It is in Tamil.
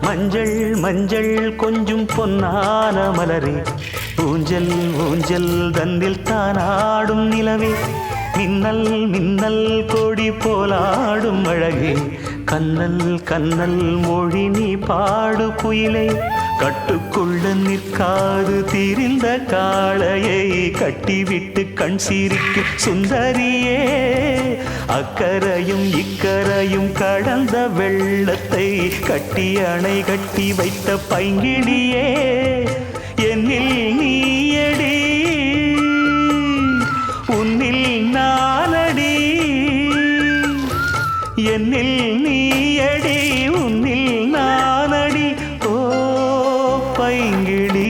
மஞ்சள் மஞ்சள் கொஞ்சம் பொன்னான மலரே. ஊஞ்சல் ஊஞ்சல் தந்தில் தானாடும் நிலவே. மின்னல் மின்னல் கோடி போலாடும் அழகே. கண்ணல் கண்ணல் மொழி நீ பாடு குயிலை. கட்டுக்குள்ள நிற்காது திரிந்த காளையை கட்டிவிட்டு கண் சீரிக்கு சுந்தரியே. அக்கரையும் இக்கரையும் கடந்த வெள்ளத்தை கட்டி அணை கட்டி வைத்த பைங்கிடியே. என்னில் நீயடி உன்னில் நான் என்னில் நீயடி உன்னில் நானடி. ஓ பைங்கிடி